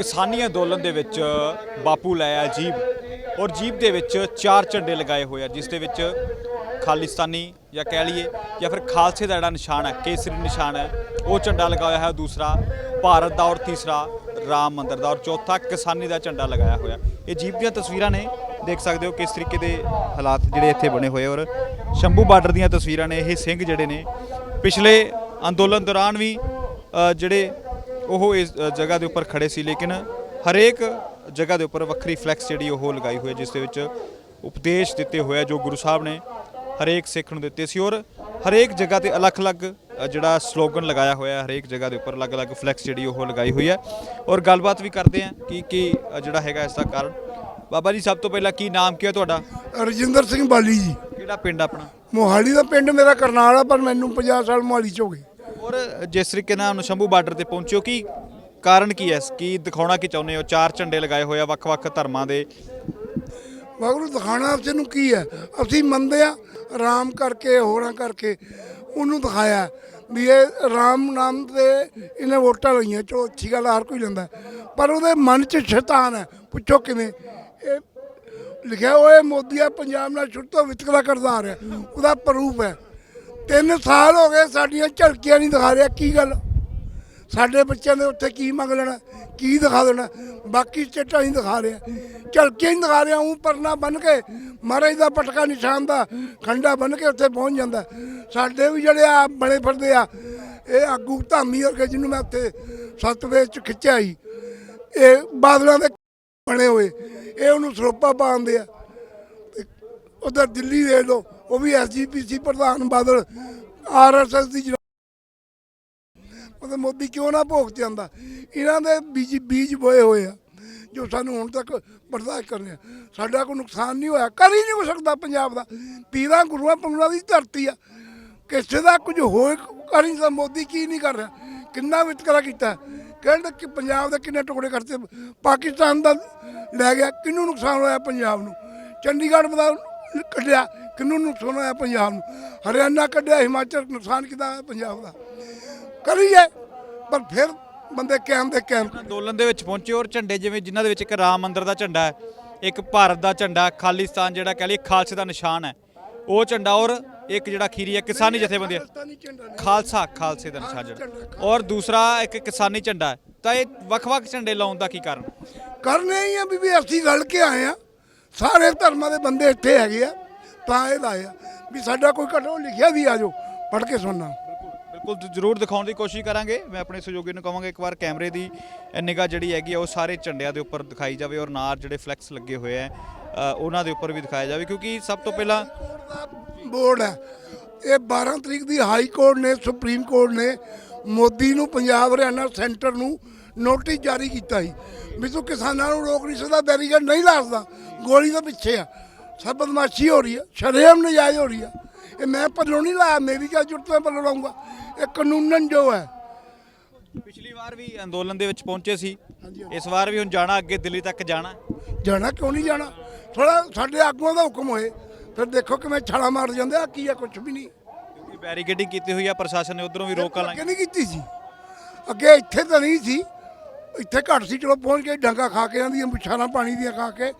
ਕਿਸਾਨੀ ਅੰਦੋਲਨ ਦੇ ਵਿੱਚ ਬਾਪੂ ਲਾਇਆ ਜੀਪ ਔਰ ਜੀਪ ਦੇ ਵਿੱਚ ਚਾਰ ਝੰਡੇ ਲਗਾਏ ਹੋਏ ਆ, ਜਿਸ ਦੇ ਵਿੱਚ ਖਾਲਿਸਤਾਨੀ ਜਾਂ ਕਹਿ ਲਈਏ ਜਾਂ ਫਿਰ ਖਾਲਸੇ ਦਾ ਜਿਹੜਾ ਨਿਸ਼ਾਨ ਹੈ, ਕੇਸਰੀ ਨਿਸ਼ਾਨ ਹੈ, ਉਹ ਝੰਡਾ ਲਗਾਇਆ ਹੋਇਆ, ਦੂਸਰਾ ਭਾਰਤ ਦਾ ਔਰ ਤੀਸਰਾ ਰਾਮ ਮੰਦਰ ਦਾ ਔਰ ਚੌਥਾ ਕਿਸਾਨੀ ਦਾ ਝੰਡਾ ਲਗਾਇਆ ਹੋਇਆ। ਇਹ ਜੀਪ ਦੀਆਂ ਤਸਵੀਰਾਂ ਨੇ, ਦੇਖ ਸਕਦੇ ਹੋ ਕਿਸ ਤਰੀਕੇ ਦੇ ਹਾਲਾਤ ਜਿਹੜੇ ਇੱਥੇ ਬਣੇ ਹੋਏ ਔਰ ਸ਼ੰਭੂ ਬਾਰਡਰ ਦੀਆਂ ਤਸਵੀਰਾਂ ਨੇ ਇਹ ਸਿੰਘ ਜਿਹੜੇ ਨੇ, ਪਿਛਲੇ ਅੰਦੋਲਨ ਦੌਰਾਨ ਵੀ ਜਿਹੜੇ ਉਹ ਇਸ ਜਗ੍ਹਾ ਦੇ ਉੱਪਰ ਖੜੇ ਸੀ ਲੇਕਿਨ ਹਰੇਕ ਜਗ੍ਹਾ ਦੇ ਉੱਪਰ ਵੱਖਰੀ ਫਲੈਕਸ ਜਿਹੜੀ ਉਹ ਲਗਾਈ ਹੋਈ ਹੈ ਜਿਸ ਦੇ ਵਿੱਚ ਉਪਦੇਸ਼ ਦਿੱਤੇ ਹੋਏ ਆ ਜੋ ਗੁਰੂ ਸਾਹਿਬ ਨੇ ਹਰੇਕ ਸਿੱਖ ਨੂੰ ਦਿੱਤੇ ਸੀ। ਔਰ ਹਰੇਕ ਜਗ੍ਹਾ ਤੇ ਅਲੱਗ-ਅਲੱਗ ਜਿਹੜਾ ਸਲੋਗਨ ਲਗਾਇਆ ਹੋਇਆ ਹਰੇਕ ਜਗ੍ਹਾ ਦੇ ਉੱਪਰ ਅਲੱਗ-ਅਲੱਗ ਫਲੈਕਸ ਜਿਹੜੀ ਉਹ ਲਗਾਈ ਹੋਈ ਹੈ। ਔਰ ਗੱਲਬਾਤ ਵੀ ਕਰਦੇ ਆ ਕਿ ਕੀ ਜਿਹੜਾ ਹੈਗਾ ਇਸ ਦਾ ਕਾਰਨ। ਬਾਬਾ ਜੀ ਸਭ ਤੋਂ ਪਹਿਲਾਂ ਕੀ ਨਾਮ ਕੀ ਹੈ ਤੁਹਾਡਾ? ਰਜਿੰਦਰ ਸਿੰਘ ਬਾਲੀ ਜੀ। ਕਿਹੜਾ ਪਿੰਡ ਆਪਣਾ? ਮੋਹਾਲੀ ਦਾ ਪਿੰਡ ਮੇਰਾ ਕਰਨਾਲ ਆ ਪਰ ਮੈਨੂੰ 50 ਸਾਲ ਮੋਹਾਲੀ ਚ ਹੋ ਗਏ। ਔਰ ਜਿਸ ਤਰੀਕੇ ਨਾਲ ਸ਼ੰਭੂ ਬਾਰਡਰ ਤੇ ਪਹੁੰਚਿਓ ਕੀ ਕਾਰਨ ਕੀ ਹੈ ਕੀ ਦਿਖਾਉਣਾ ਕੀ ਚਾਹੁੰਦੇ ਹੋ? ਚਾਰ ਝੰਡੇ ਲਗਾਏ ਹੋਏ ਆ ਵੱਖ-ਵੱਖ ਧਰਮਾਂ ਦੇ। ਵਾਹਿਗੁਰੂ ਦਿਖਾਣਾ ਉਸ ਨੂੰ ਕੀ ਹੈ? ਅਸੀਂ ਮੰਨਦੇ ਆ ਰਾਮ ਕਰਕੇ ਹੋਰਾਂ ਕਰਕੇ। ਉਹਨੂੰ ਦਿਖਾਇਆ ਵੀ ਇਹ ਰਾਮ ਨਾਮ ਤੇ ਇਹਨੇ ਵੋਟਾਂ ਲਈਆਂ ਚਲੋ ਅੱਛੀ ਗੱਲ ਆ, ਹਰ ਕੋਈ ਲੈਂਦਾ। ਪਰ ਉਹਦੇ ਮਨ 'ਚ ਸ਼ੈਤਾਨ ਹੈ। ਪੁੱਛੋ ਕਿਵੇਂ? ਇਹ ਲਿਖਿਆ ਹੋਇਆ ਮੋਦੀਆ ਪੰਜਾਬ ਨਾਲ ਸ਼ੁਰੂ ਤੋਂ ਵਿਤਕਰਾ ਕਰਦਾ ਆ ਰਿਹਾ। ਉਹਦਾ ਪ੍ਰੂਫ ਹੈ। ਤਿੰਨ ਸਾਲ ਹੋ ਗਏ ਸਾਡੀਆਂ ਝਲਕੀਆਂ ਨਹੀਂ ਦਿਖਾ ਰਿਹਾ, ਕੀ ਗੱਲ? ਸਾਡੇ ਬੱਚਿਆਂ ਦੇ ਉੱਥੇ ਕੀ ਮੰਗ ਲੈਣਾ, ਕੀ ਦਿਖਾ ਦੇਣਾ? ਬਾਕੀ ਸਟੇਟਾਂ ਨਹੀਂ ਦਿਖਾ ਰਿਹਾ। ਝਲਕੀਆਂ ਹੀ ਦਿਖਾ ਰਿਹਾ ਉਹ ਪਰਨਾ ਬਨ ਕੇ ਮਹਾਰਾਜ ਦਾ ਪਟਕਾ ਨਿਸ਼ਾਨ ਦਾ ਖੰਡਾ ਬਨ ਕੇ ਉੱਥੇ ਪਹੁੰਚ ਜਾਂਦਾ। ਸਾਡੇ ਵੀ ਜਿਹੜੇ ਆ ਬਣੇ ਫਿਰਦੇ ਆ, ਇਹ ਆਗੂ ਧਾਮੀ ਵਰਗੇ ਜਿਹਨੂੰ ਮੈਂ ਉੱਥੇ ਸਤਵੇ ਚ ਖਿੱਚਿਆ ਸੀ ਇਹ ਬਾਦਲਾਂ ਦੇ ਬਣੇ ਹੋਏ, ਇਹ ਉਹਨੂੰ ਸਰੋਪਾ ਪਾਉਂਦੇ ਆ। ਉਧਰ ਦਿੱਲੀ ਦੇ ਲੋ ਉਹ ਵੀ ਐਸਜੀਪੀਸੀ ਪ੍ਰਧਾਨ ਬਾਦਲ ਆਰਐਸਐਸ ਦੀ ਜਰਾ- ਮੋਦੀ ਕਿਉਂ ਨਾ ਭੋਗ ਤੇ ਆਂਦਾ ਇਹਨਾਂ ਦੇ ਬੀਜ ਬੀਜ ਬੋਏ ਹੋਏ ਆ, ਜੋ ਸਾਨੂੰ ਹੁਣ ਤੱਕ ਬਰਦਾਸ਼ਤ ਕਰਨੇ ਆ। ਸਾਡਾ ਕੋਈ ਨੁਕਸਾਨ ਨਹੀਂ ਹੋਇਆ, ਕਰ ਹੀ ਨਹੀਂ ਹੋ ਸਕਦਾ ਪੰਜਾਬ ਦਾ। ਪੀਰਾਂ ਗੁਰੂਆਂ ਪੰਗਲਾਂ ਦੀ ਧਰਤੀ ਆ। ਕਿਸੇ ਦਾ ਕੁਝ ਹੋਏ ਕਰ ਨਹੀਂ ਸਕਦਾ, ਮੋਦੀ ਕੀ ਨਹੀਂ ਕਰ ਰਿਹਾ? ਕਿੰਨਾ ਵਿਤਕਰਾ ਕੀਤਾ? ਕਹਿੰਦੇ ਕਿ ਪੰਜਾਬ ਦੇ ਕਿੰਨੇ ਟੁਕੜੇ ਕਰਤੇ, ਪਾਕਿਸਤਾਨ ਦਾ ਲੈ ਗਿਆ, ਕਿਹਨੂੰ ਨੁਕਸਾਨ ਹੋਇਆ ਪੰਜਾਬ ਨੂੰ? ਚੰਡੀਗੜ੍ਹ ਦਾ ਕੱਢਿਆ ਕਿਹਨੂੰ ਨੁਕਸਾਨ ਹੋਇਆ ਪੰਜਾਬ ਨੂੰ? ਹਰਿਆਣਾ ਕੱਢਿਆ ਹਿਮਾਚਲ ਨੁਕਸਾਨ ਕਿਦਾ ਹੋਇਆ ਪੰਜਾਬ ਦਾ। ਕਰੀਏ ਪਰ ਫਿਰ ਬੰਦੇ ਕੈਮ ਦੇ ਕੈਮ ਅੰਦੋਲਨ ਦੇ ਵਿੱਚ ਪਹੁੰਚੇ ਔਰ ਝੰਡੇ ਜਿਵੇਂ ਜਿਨ੍ਹਾਂ ਦੇ ਵਿੱਚ ਇੱਕ ਰਾਮ ਮੰਦਿਰ ਦਾ ਝੰਡਾ ਹੈ ਇੱਕ ਭਾਰਤ ਦਾ ਝੰਡਾ ਖਾਲਿਸਤਾਨ ਜਿਹੜਾ ਕਹਿ ਖਾਲਸੇ ਦਾ ਨਿਸ਼ਾਨ ਹੈ। ਉਹ ਝੰਡਾ ਔਰ ਇੱਕ ਜਿਹੜਾ ਖੀਰੀ ਹੈ ਕਿਸਾਨੀ ਜਥੇਬੰਦੀ। ਖਾਲਸਾ ਖਾਲਸੇ ਦਾ ਨਿਸ਼ਾਨ ਜਿਹੜਾ। ਔਰ ਦੂਸਰਾ ਇੱਕ ਕਿਸਾਨੀ ਝੰਡਾ ਹੈ। ਤਾਂ ਇਹ ਵੱਖ-ਵੱਖ ਝੰਡੇ ਲਾਉਣ ਦਾ ਕੀ ਕਾਰਨ? ਕਰਨੇ ਹੀ ਆ ਵੀ ਵੀ ਅਸੀਂ ਰਲ ਕੇ ਆਏ ਆ। ਸਾਰੇ ਧਰਮਾਂ ਦੇ ਬੰਦੇ ਇੱਥੇ ਹੈਗੇ ਆ। ਤਾਂ ਇਹ ਲਾਏ ਆ ਵੀ ਸਾਡਾ ਕੋਈ ਘਟੋ ਲਿਖਿਆ ਵੀ ਆ ਜਾਓ ਪੜ੍ਹ ਕੇ ਸੁਣਨਾ। ਬਿਲਕੁਲ ਜ਼ਰੂਰ ਦਿਖਾਉਣ ਦੀ ਕੋਸ਼ਿਸ਼ ਕਰਾਂਗੇ। ਮੈਂ ਆਪਣੇ ਸਹਿਯੋਗੀ ਨੂੰ ਕਹਾਂਗਾ ਇੱਕ ਵਾਰ ਕੈਮਰੇ ਦੀ ਨਿਗਾਹ ਜਿਹੜੀ ਹੈਗੀ ਆ ਉਹ ਸਾਰੇ ਝੰਡਿਆਂ ਦੇ ਉੱਪਰ ਦਿਖਾਈ ਜਾਵੇ ਔਰ ਨਾਲ ਜਿਹੜੇ ਫਲੈਕਸ ਲੱਗੇ ਹੋਏ ਆ ਉਹਨਾਂ ਦੇ ਉੱਪਰ ਵੀ ਦਿਖਾਇਆ ਜਾਵੇ ਕਿਉਂਕਿ ਸਭ ਤੋਂ ਪਹਿਲਾਂ ਬੋਰਡ ਹੈ। ਇਹ 12 ਤਰੀਕ ਦੀ ਹਾਈ ਕੋਰਟ ਨੇ ਸੁਪਰੀਮ ਕੋਰਟ ਨੇ ਮੋਦੀ ਨੂੰ ਪੰਜਾਬ ਹਰਿਆਣਾ ਸੈਂਟਰ ਨੂੰ ਨੋਟਿਸ ਜਾਰੀ ਕੀਤਾ ਸੀ। ਵੀ ਤੂੰ ਕਿਸਾਨਾਂ ਨੂੰ ਰੋਕ ਨਹੀਂ ਸਕਦਾ ਬੈਰੀਕੇਡ ਨਹੀਂ ਲਾ ਸਕਦਾ ਗੋਲੀ ਦੇ ਪਿੱਛੇ ਆ। ਸਭ ਬਦਮਾਸ਼ੀ ਹੋ ਰਹੀ ਹੈ ਸ਼ਰੇਆਮ ਨਜਾਇਜ਼ ਹੋ ਰਹੀ ਹੈ। ਇਹ ਮੈਂ ਪੱਲੋਂ ਨਹੀਂ ਲਾਇਆ ਮੇਰੀ ਕਿਆ ਜ਼ਰੂਰਤ ਮੈਂ ਪੱਲੋਂ ਲਾਉਂਗਾ। ਇਹ ਕਾਨੂੰਨਨ ਜੋ ਹੈ। ਪਿਛਲੀ ਵਾਰ ਵੀ ਅੰਦੋਲਨ ਦੇ ਵਿੱਚ ਪਹੁੰਚੇ ਸੀ। ਇਸ ਵਾਰ ਵੀ ਹੁਣ ਜਾਣਾ ਅੱਗੇ ਦਿੱਲੀ ਤੱਕ ਜਾਣਾ। ਜਾਣਾ ਕਿਉਂ ਨਹੀਂ ਜਾਣਾ? ਥੋੜਾ ਸਾਡੇ ਆਗੂਆਂ ਦਾ ਹੁਕਮ ਹੋਏ। ਫਿਰ ਦੇਖੋ ਕਿਵੇਂ ਛਾਲਾ ਮਾਰ ਜਾਂਦੇ ਆ ਕੀ ਆ ਕੁਝ ਵੀ ਨਹੀਂ। ਕਿਉਂਕਿ ਬੈਰੀਕੇਡਿੰਗ ਕੀਤੀ ਹੋਈ ਆ ਪ੍ਰਸ਼ਾਸਨ ਨੇ ਉਧਰੋਂ ਵੀ ਰੋਕਾਂ ਲਾਈਆਂ ਨਹੀਂ ਕੀਤੀ ਸੀ। ਅੱਗੇ ਇੱਥੇ ਤਾਂ ਨਹੀਂ ਸੀ। ਇੱਥੇ ਘੱਟ ਸੀ ਚਲੋ ਪਹੁੰਚ ਕੇ ਡਾਂਗਾ ਖਾ ਕੇ ਆਂਦੀਆਂ ਬੁਛਾਰਾਂ ਪਾਣੀ ਦੀਆਂ ਖਾ ਕੇ।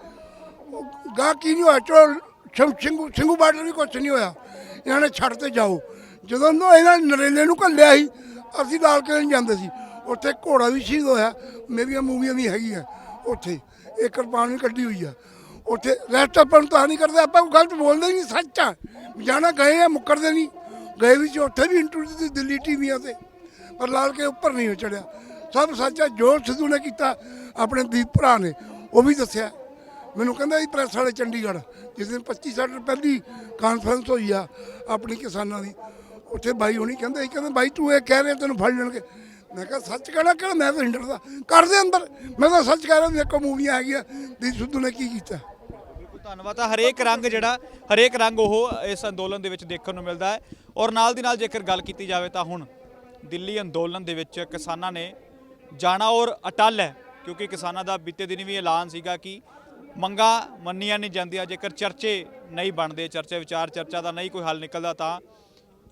ਗਾ ਕੀ ਨਹੀਂ ਹੋਇਆ? ਚਲੋ ਸ਼ੰ- ਸਿੰਘੂ ਸਿੰਘੂ ਬਾਰਡਰ ਵੀ ਕੁਛ ਨਹੀਂ ਹੋਇਆ। ਇਹਨਾਂ ਨੇ ਛੱਡ ਤੇ ਜਾਓ। ਜਦੋਂ ਨੂੰ ਇਹਨਾਂ ਨਰੇਲੇ ਨੂੰ ਘੱਲਿਆ ਸੀ, ਅਸੀਂ ਲਾਲ ਕਿਲੇ ਨੂੰ ਜਾਂਦੇ ਸੀ। ਉੱਥੇ ਘੋੜਾ ਵੀ ਸ਼ਹੀਦ ਹੋਇਆ। ਮੇਰੀਆਂ ਮੂਵੀਆਂ ਵੀ ਹੈਗੀਆਂ ਉੱਥੇ। ਇਹ ਕਿਰਪਾਨ ਵੀ ਕੱਢੀ ਹੋਈ ਆ। ਉੱਥੇ ਰੈਸਟ ਆਪਾਂ ਨੂੰ ਤਾਂ ਨਹੀਂ ਕਰਦੇ, ਆਪਾਂ ਕੋਈ ਗਲਤ ਬੋਲਦੇ ਹੀ ਨਹੀਂ, ਸੱਚ ਆ। ਜਾਣਾ ਗਏ ਆ, ਮੁੱਕਰਦੇ ਨਹੀਂ। ਗਏ ਵੀ ਉੱਥੇ ਵੀ ਇੰਟਰਵਿਊ ਦਿੱਤੀ, ਦਿੱਲੀ ਟੀਵੀਆਂ ਤੇ। ਪਰ ਲਾਲ ਕੇ ਉੱਪਰ ਨਹੀਂ ਚੜਿਆ ਸਭ ਸੱਚ ਆ, ਜੋ ਸਿੱਧੂ ਨੇ ਕੀਤਾ, ਆਪਣੇ ਦੀਪ ਭਰਾ ਨੇ, ਉਹ ਵੀ ਦੱਸਿਆ। ਮੈਨੂੰ ਕਹਿੰਦਾ ਜੀ ਪ੍ਰੈਸ ਵਾਲੇ ਚੰਡੀਗੜ੍ਹ, ਜਿਸ ਦਿਨ 25 ਸਾਲ ਪਹਿਲੀ ਕਾਨਫਰੰਸ ਹੋਈ ਆ ਆਪਣੀ ਕਿਸਾਨਾਂ ਦੀ, ਉੱਥੇ ਬਾਈ ਹੋਣੀ ਕਹਿੰਦੇ ਸੀ ਕਹਿੰਦੇ, ਬਾਈ ਤੂੰ ਇਹ ਕਹਿ ਰਿਹਾ ਤੈਨੂੰ ਫੜ ਲੈਣਗੇ। ਮੈਂ ਕਿਹਾ, ਸੱਚ ਕਹਿਣਾ ਕਿਹੜਾ? ਮੈਂ ਤਾਂ ਹਿੰਡਰ ਦਾ। ਕਰਦੇ ਅੰਦਰ, ਮੈਂ ਤਾਂ ਸੱਚ ਕਹਿ ਰਿਹਾ ਦੇਖੋ ਮੂਵੀਆਂ ਹੈਗੀਆਂ ਦੀਪ ਸਿੱਧੂ ਨੇ ਕੀ ਕੀਤਾ? ਧੰਨਵਾਦ। ਆ ਹਰੇਕ ਰੰਗ ਜਿਹੜਾ, ਹਰੇਕ ਰੰਗ ਉਹ ਇਸ ਅੰਦੋਲਨ ਦੇ ਵਿੱਚ ਦੇਖਣ ਨੂੰ ਮਿਲਦਾ ਹੈ। ਔਰ ਨਾਲ ਦੀ ਨਾਲ ਜੇਕਰ ਗੱਲ ਕੀਤੀ ਜਾਵੇ ਤਾਂ ਹੁਣ ਦਿੱਲੀ ਅੰਦੋਲਨ ਦੇ ਵਿੱਚ ਕਿਸਾਨਾਂ ਨੇ ਜਾਣਾ ਔਰ ਅਟਲ ਹੈ, ਕਿਉਂਕਿ ਕਿਸਾਨਾਂ ਦਾ ਬੀਤੇ ਦਿਨ ਵੀ ਐਲਾਨ ਸੀਗਾ ਕਿ ਮੰਗਾ ਮੰਨੀਆਂ ਨਹੀਂ ਜਾਂਦੀਆਂ, ਜੇਕਰ ਚਰਚੇ ਨਹੀਂ ਬਣਦੇ, ਚਰਚੇ, ਵਿਚਾਰ ਚਰਚਾ ਦਾ ਨਹੀਂ ਕੋਈ ਹੱਲ ਨਿਕਲਦਾ ਤਾਂ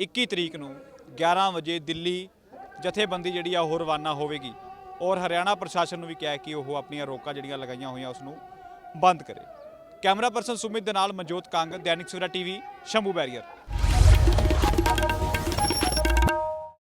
21 ਤਰੀਕ ਨੂੰ 11 ਵਜੇ ਦਿੱਲੀ ਜਥੇਬੰਦੀ ਜਿਹੜੀ ਆ ਉਹ ਰਵਾਨਾ ਹੋਵੇਗੀ ਔਰ ਹਰਿਆਣਾ ਪ੍ਰਸ਼ਾਸਨ ਨੂੰ ਵੀ ਕਿਹਾ ਕਿ ਉਹ ਆਪਣੀਆਂ ਰੋਕਾਂ ਜਿਹੜੀਆਂ ਲਗਾਈਆਂ ਹੋਈਆਂ ਉਸ ਨੂੰ ਬੰਦ ਕਰੇ। ਕੈਮਰਾ ਪਰਸਨ ਸੁਮਿਤ ਦੇ ਨਾਲ ਮਨਜੋਤ ਕੰਗ, ਦੈਨਿਕ ਸਵੇਰਾ ਟੀਵੀ, ਸ਼ੰਭੂ ਬੈਰੀਅਰ।